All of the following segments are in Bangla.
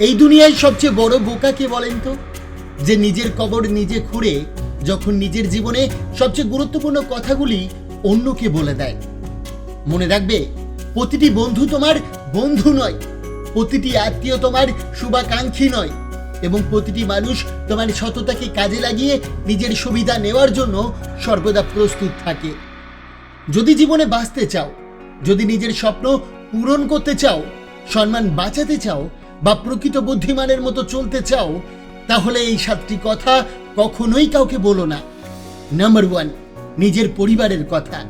এই দুনিয়ায় সবচেয়ে বড় বোকা কে বলেন তো? যে নিজের কবর নিজে খুঁড়ে যখন নিজের জীবনে সবচেয়ে গুরুত্বপূর্ণ কথাগুলি অন্যকে বলে দেয়। মনে রাখবে, প্রতিটি বন্ধু তোমার বন্ধু নয়, প্রতিটি আত্মীয় তোমার শুভাকাঙ্ক্ষী নয় এবং প্রতিটি মানুষ তোমার সততাকে কাজে লাগিয়ে নিজের সুবিধা নেওয়ার জন্য সর্বদা প্রস্তুত থাকে। যদি জীবনে বাঁচতে চাও, যদি নিজের স্বপ্ন পূরণ করতে চাও, সম্মান বাঁচাতে চাও বা প্রকৃত বুদ্ধিমানের মতো চলতে চাও, তাহলে এই সাতটি কথা কখনোই কাউকে বলো না। নাম্বার ওয়ান নিজের পরিবারের কথা।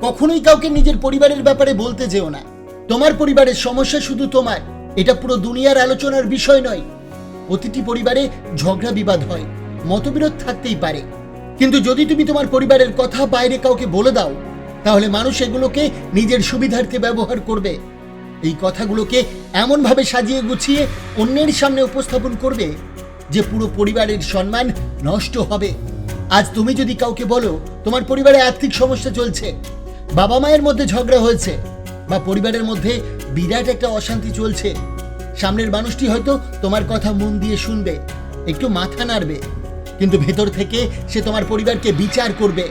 কখনোই কাউকে নিজের পরিবারের ব্যাপারে বলতে যেও না। তোমার পরিবারের সমস্যা শুধু তোমার, এটা পুরো দুনিয়ার আলোচনার বিষয় নয়। প্রতিটি পরিবারে ঝগড়া বিবাদ হয়, মতবিরোধ থাকতেই পারে। কিন্তু যদি তুমি তোমার পরিবারের কথা বাইরে কাউকে বলে দাও, তাহলে মানুষ এগুলোকে নিজের সুবিধার্থে ব্যবহার করবে। এই কথাগুলোকে এমনভাবে সাজিয়ে গুছিয়ে অন্যের সামনে উপস্থাপন করবে যে পুরো পরিবারের সম্মান নষ্ট হবে। আজ তুমি যদি কাউকে বলো, তোমার পরিবারে আর্থিক সমস্যা চলছে, বাবা মায়ের মধ্যে ঝগড়া হয়েছে বা পরিবারের মধ্যে বিরাট একটা অশান্তি চলছে, সামনের মানুষটি হয়তো তোমার কথা মন দিয়ে শুনবে, একটু মাথা নাড়বে, কিন্তু ভেতর থেকে সে তোমার পরিবারকে বিচার করবে।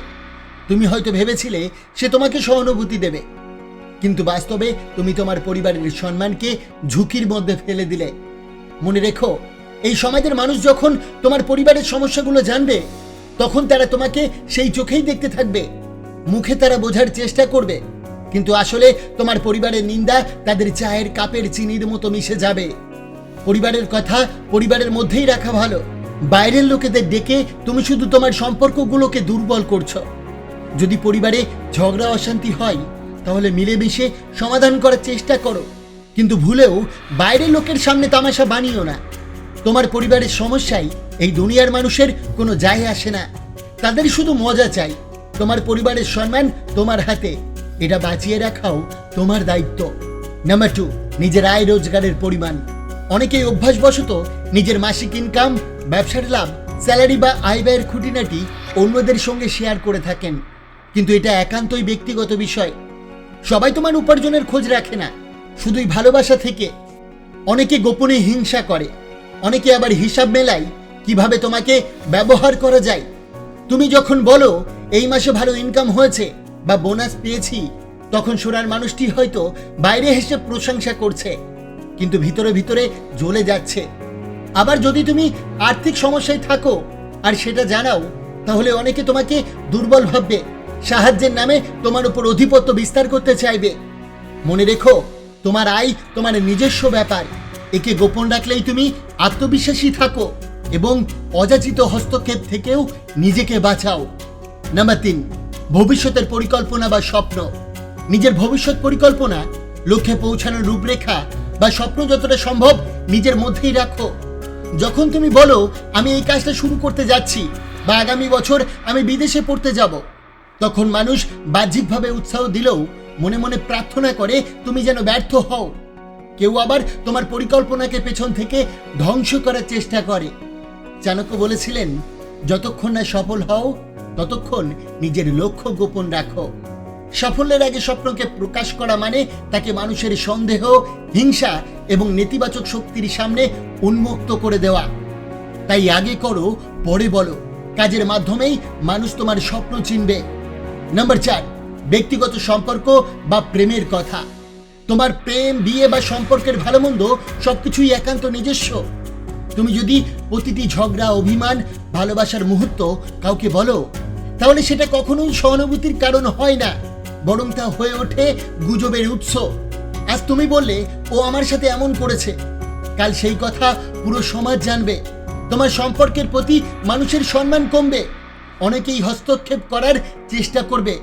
তুমি হয়তো ভেবেছিলে সে তোমাকে সহানুভূতি দেবে। কিন্তু বাস্তবে তুমি তোমার পরিবারের সম্মানকে ঝুঁকির মধ্যে ফেলে দিলে। মনে রেখো, এই সমাজের মানুষ যখন তোমার পরিবারের সমস্যাগুলো জানবে, তখন তারা তোমাকে সেই চোখেই দেখতে থাকবে। মুখে তারা বোঝার চেষ্টা করবে। কিন্তু আসলে তোমার পরিবারের নিন্দা তাদের চায়ের কাপের চিনির মতো মিশে যাবে। পরিবারের কথা পরিবারের মধ্যেই রাখা ভালো। বাইরের লোকেদের ডেকে তুমি শুধু তোমার সম্পর্কগুলোকে দুর্বল করছ। যদি পরিবারে ঝগড়া, অশান্তি হয় তাহলে মিলেমিশে সমাধান করার চেষ্টা করো। কিন্তু ভুলেও বাইরের লোকের সামনে তামাশা বানিও না। তোমার পরিবারের সমস্যায় এই দুনিয়ার মানুষের কোনো যায় আসে না। তাদের শুধু মজা চাই। তোমার পরিবারের সম্মান তোমার হাতে। এটা বাঁচিয়ে রাখাও তোমার দায়িত্ব। নাম্বার টু নিজের আয় রোজগারের পরিমাণ। অনেকেই অভ্যাসবশত নিজের মাসিক ইনকাম ব্যবসার লাভ স্যালারি বা আয় ব্যয়ের খুঁটিনাটি অন্যদের সঙ্গে শেয়ার করে থাকেন। কিন্তু এটা একান্তই ব্যক্তিগত বিষয়। সবাই তোমার উপার্জনের খোঁজ রাখে না। শুধুই ভালোবাসা থেকে। অনেকে গোপনে হিংসা করে। অনেকে আবার হিসাব মেলায় কীভাবে তোমাকে ব্যবহার করা যায়। তুমি যখন বলো, এই মাসে ভালো ইনকাম হয়েছে বা বোনাস পেয়েছি, তখন সোনার মানুষটি হয়তো বাইরে হেসে প্রশংসা করছে, কিন্তু ভিতরে ভিতরে জ্বলে যাচ্ছে। আবার যদি তুমি আর্থিক সমস্যায় থাকো আর সেটা জানাও, তাহলে অনেকে তোমাকে দুর্বল ভাববে। সাহায্যের নামে তোমার উপর অধিপত্য বিস্তার করতে চাইবে। মনে রেখো, তোমার আয় তোমার নিজস্ব ব্যাপার। একে গোপন রাখলেই তুমি আত্মবিশ্বাসী থাকো এবং অযাচিত হস্তক্ষেপ থেকেও নিজেকে বাঁচাও। নাম্বার তিন, ভবিষ্যতের পরিকল্পনা বা স্বপ্ন। নিজের ভবিষ্যৎ পরিকল্পনা, লক্ষ্যে পৌঁছানোর রূপরেখা বা স্বপ্ন যতটা সম্ভব নিজের মধ্যেই রাখো। যখন তুমি বলো, আমি এই কাজটা শুরু করতে যাচ্ছি বা আগামী বছর আমি বিদেশে পড়তে যাব তখন মানুষ বাহ্যিকভাবে উৎসাহ দিলেও মনে মনে প্রার্থনা করে, তুমি যেন ব্যর্থ হও। কেউ আবার তোমার পরিকল্পনাকে পেছন থেকে ধ্বংস করার চেষ্টা করে। চাণক্য বলেছিলেন, যতক্ষণ না সফল হও, ততক্ষণ নিজের লক্ষ্য গোপন রাখো। সাফল্যের আগে স্বপ্নকে প্রকাশ করা মানে তাকে মানুষের সন্দেহ, হিংসা এবং নেতিবাচক শক্তির সামনে উন্মুক্ত করে দেওয়া। তাই আগে করো, পরে বলো। কাজের মাধ্যমেই মানুষ তোমার স্বপ্ন চিনবে। নাম্বার চার, ব্যক্তিগত সম্পর্ক বা প্রেমের কথা। তোমার প্রেম, বিয়ে বা সম্পর্কের ভালো মন্দ সবকিছুই একান্ত নিজস্ব। তুমি যদি প্রতিটি ঝগড়া, অভিমান, ভালোবাসার মুহূর্ত কাউকে বলো, তাহলে সেটা কখনোই সহানুভূতির কারণ হয় না, বরং তা হয়ে ওঠে গুজবের উৎস। আজ তুমি বললে, ও আমার সাথে এমন করেছে। কাল সেই কথা পুরো সমাজ জানবে। তোমার সম্পর্কের প্রতি মানুষের সম্মান কমবে। অনেকেই হস্তক্ষেপ করার চেষ্টা করবে।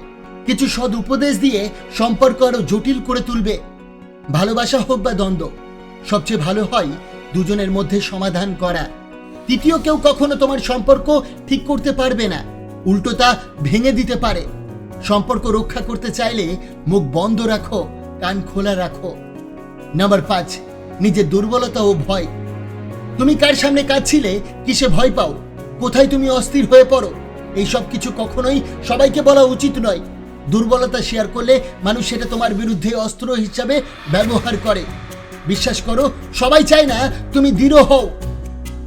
কিছু সদ উপদেশ দিয়ে সম্পর্ক আরও জটিল করে তুলবে। ভালোবাসা হোক বা দ্বন্দ্ব, সবচেয়ে ভালো হয় দুজনের মধ্যে সমাধান করা। তৃতীয়, কেউ কখনো তোমার সম্পর্ক ঠিক করতে পারবে না, উল্টো তা ভেঙে দিতে পারে। সম্পর্ক রক্ষা করতে চাইলে মুখ বন্ধ রাখো, কান খোলা রাখো। নাম্বার পাঁচ, নিজের দুর্বলতা ও ভয়। তুমি কার সামনে কাঁদছিলে, কিসে ভয় পাও? কোথায় তুমি অস্থির হয়ে পড়ো? এই সব কিছু কখনোই সবাইকে বলা উচিত নয়। দুর্বলতা শেয়ার করলে মানুষ সেটা তোমার বিরুদ্ধে অস্ত্র হিসাবে ব্যবহার করে। বিশ্বাস করো, সবাই চায় না তুমি দৃঢ় হও।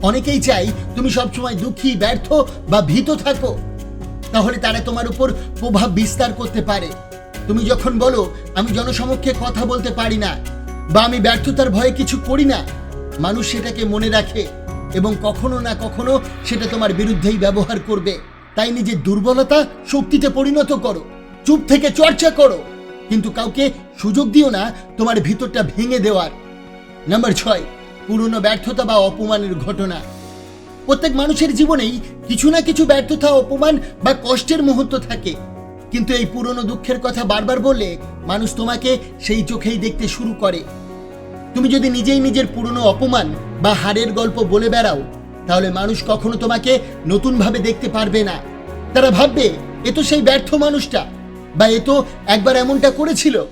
অনেকেই চাই তুমি সবসময় দুঃখী, ব্যর্থ বা ভীত থাকো। তাহলে তারা তোমার উপর প্রভাব বিস্তার করতে পারে। তুমি যখন বলো, আমি জনসমক্ষে কথা বলতে পারি না বা আমি ব্যর্থতার ভয়ে কিছু করি না, মানুষ সেটাকে মনে রাখে এবং কখনো না কখনো সেটা তোমার বিরুদ্ধেই ব্যবহার করবে। তাই নিজের দুর্বলতা শক্তিতে পরিণত করো, চুপ থেকে চর্চা করো। কিন্তু কাউকে সুযোগ দিও না, তোমার ভিতরটা ভেঙে দেওয়ার। নাম্বার ছয়, পুরনো ব্যর্থতা বা অপমানের ঘটনা। প্রত্যেক মানুষের জীবনেই কিছু না কিছু ব্যর্থতা, অপমান বা কষ্টের মুহূর্ত থাকে। কিন্তু এই পুরনো দুঃখের কথা বারবার বললে মানুষ তোমাকে সেই চোখেই দেখতে শুরু করে। তুমি যদি নিজেই নিজের পুরনো অপমান বা হারের গল্প বলে বেড়াও তাহলে মানুষ কখনো তোমাকে নতুনভাবে দেখতে পারবে না। তারা ভাববে, এ তো সেই ব্যর্থ মানুষটা বা এ তো একবার এমনটা করেছিল।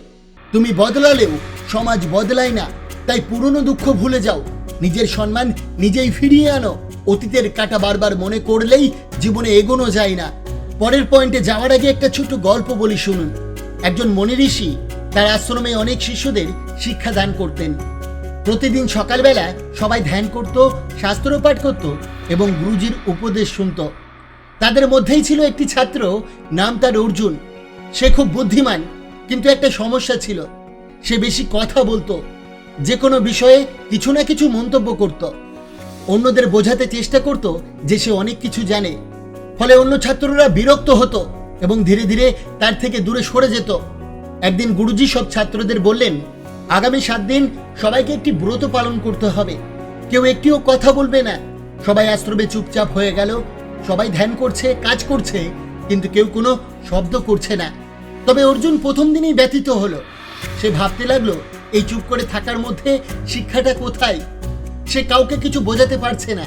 তুমি বদলালেও, সমাজ বদলায় না। তাই পুরনো দুঃখ ভুলে যাও। নিজের সম্মান নিজেই ফিরিয়ে আনো। অতীতের কাটা বারবার মনে করলেই জীবনে এগোনো যায় না। পরের পয়েন্টে যাওয়ার আগে একটা ছোট গল্প বলি শুনুন। একজন মনি ঋষি তার আশ্রমে অনেক শিশুদের শিক্ষা দান করতেন। প্রতিদিন সকালবেলা সবাই ধ্যান করত শাস্ত্র পাঠ করত এবং গুরুজির উপদেশ শুনত। তাদের মধ্যেই ছিল একটি ছাত্র, নাম তার অর্জুন। সে খুব বুদ্ধিমান, কিন্তু একটা সমস্যা ছিল। সে বেশি কথা বলতো, যে কোনো বিষয়ে কিছু না কিছু মন্তব্য করত। অন্যদের বোঝাতে চেষ্টা করত যে সে অনেক কিছু জানে। ফলে অন্য ছাত্ররা বিরক্ত হতো এবং ধীরে ধীরে তার থেকে দূরে সরে যেত। একদিন গুরুজি সব ছাত্রদের বললেন আগামী সাত দিন সবাইকে একটি ব্রত পালন করতে হবে। কেউ একটিও কথা বলবে না। সবাই আশ্রমে চুপচাপ হয়ে গেল। সবাই ধ্যান করছে, কাজ করছে, কিন্তু কেউ কোনো শব্দ করছে না। তবে অর্জুন প্রথম দিনেই ব্যথিত হলো। সে ভাবতে লাগল, এই চুপ করে থাকার মধ্যে শিক্ষাটা কোথায়? সে কাউকে কিছু বোঝাতে পারছে না।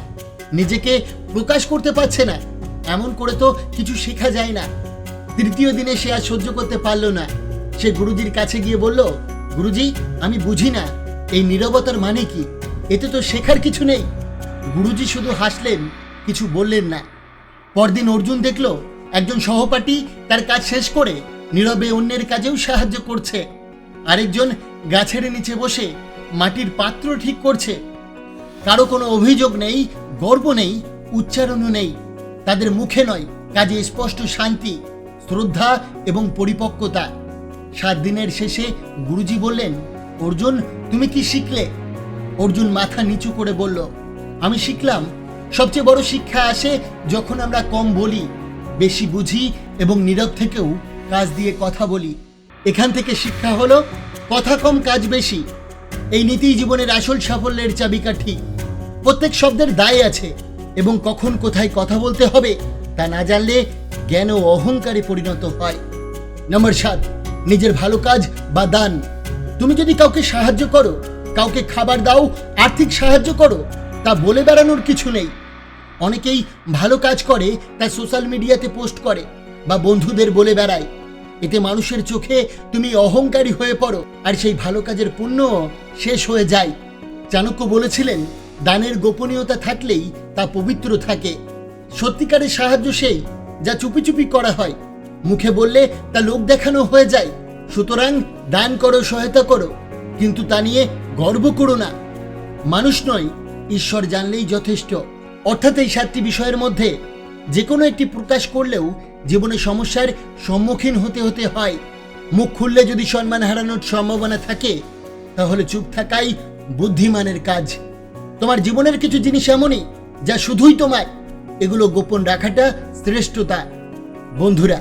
নিজেকে প্রকাশ করতে পারছে না। এমন করে তো কিছু শেখা যায় না। তৃতীয় দিনে সে আর সহ্য করতে পারল না। সে গুরুজির কাছে গিয়ে বলল গুরুজি, আমি বুঝি না। এই নীরবতার মানে কি? এতে তো শেখার কিছু নেই। গুরুজি শুধু হাসলেন, কিছু বললেন না। পরদিন অর্জুন দেখল, একজন সহপাঠী তার কাজ শেষ করে নীরবে অন্যের কাজেও সাহায্য করছে। আরেকজন গাছের নিচে বসে মাটির পাত্র ঠিক করছে। কারও কোনো অভিযোগ নেই, গর্ব নেই, উচ্চারণও নেই। তাদের মুখে নয়, কাজে স্পষ্ট শান্তি, শ্রদ্ধা এবং পরিপক্কতা। সাত দিনের শেষে গুরুজি বললেন, অর্জুন, তুমি কি শিখলে? অর্জুন মাথা নিচু করে বলল, আমি শিখলাম। সবচেয়ে বড় শিক্ষা আসে যখন আমরা কম বলি, বেশি বুঝি এবং নীরব থেকেও কাজ দিয়ে কথা বলি। এখান থেকে শিক্ষা হলো, কথা কম, কাজ বেশি। এই নীতি জীবনের আসল সাফল্যের চাবিকাঠি। প্রত্যেক শব্দের দায় আছে এবং কখন কোথায় কথা বলতে হবে তা না জানলে জ্ঞান ও অহংকারে পরিণত হয়। নম্বর সাত। নিজের ভালো কাজ বা দান। তুমি যদি কাউকে সাহায্য করো, কাউকে খাবার দাও, আর্থিক সাহায্য করো, তা বলে বেড়ানোর কিছু নেই। অনেকেই ভালো কাজ করে তা সোশ্যাল মিডিয়াতে পোস্ট করে বা বন্ধুদের বলে বেড়ায়। এতে মানুষের চোখে তুমি অহংকারী হয়ে পড়ো আর সেই ভালো কাজের পুণ্য শেষ হয়ে যায়। চাণক্য বলেছিলেন, দানের গোপনীয়তা থাকলেই তা পবিত্র থাকে। সত্যিকারের সাহায্য সেই যা চুপি চুপি করা হয়। মুখে বললে, তা লোক দেখানো হয়ে যায়। সুতরাং দান করো, সহায়তা করো। কিন্তু তা নিয়ে গর্ব করো না। মানুষ নয়, ঈশ্বর জানলেই যথেষ্ট। অর্থাৎ এই সাতটি বিষয়ের মধ্যে যে কোনো একটি প্রকাশ করলেও জীবনে সমস্যার সম্মুখীন হতে হতে হয়। মুখ খুললে যদি সম্মান হারানোর সম্ভাবনা থাকে, তাহলে চুপ থাকাই বুদ্ধিমানের কাজ। তোমার জীবনের কিছু জিনিস এমনই, যা শুধুই তোমার এগুলো গোপন রাখাটা শ্রেষ্ঠতা। বন্ধুরা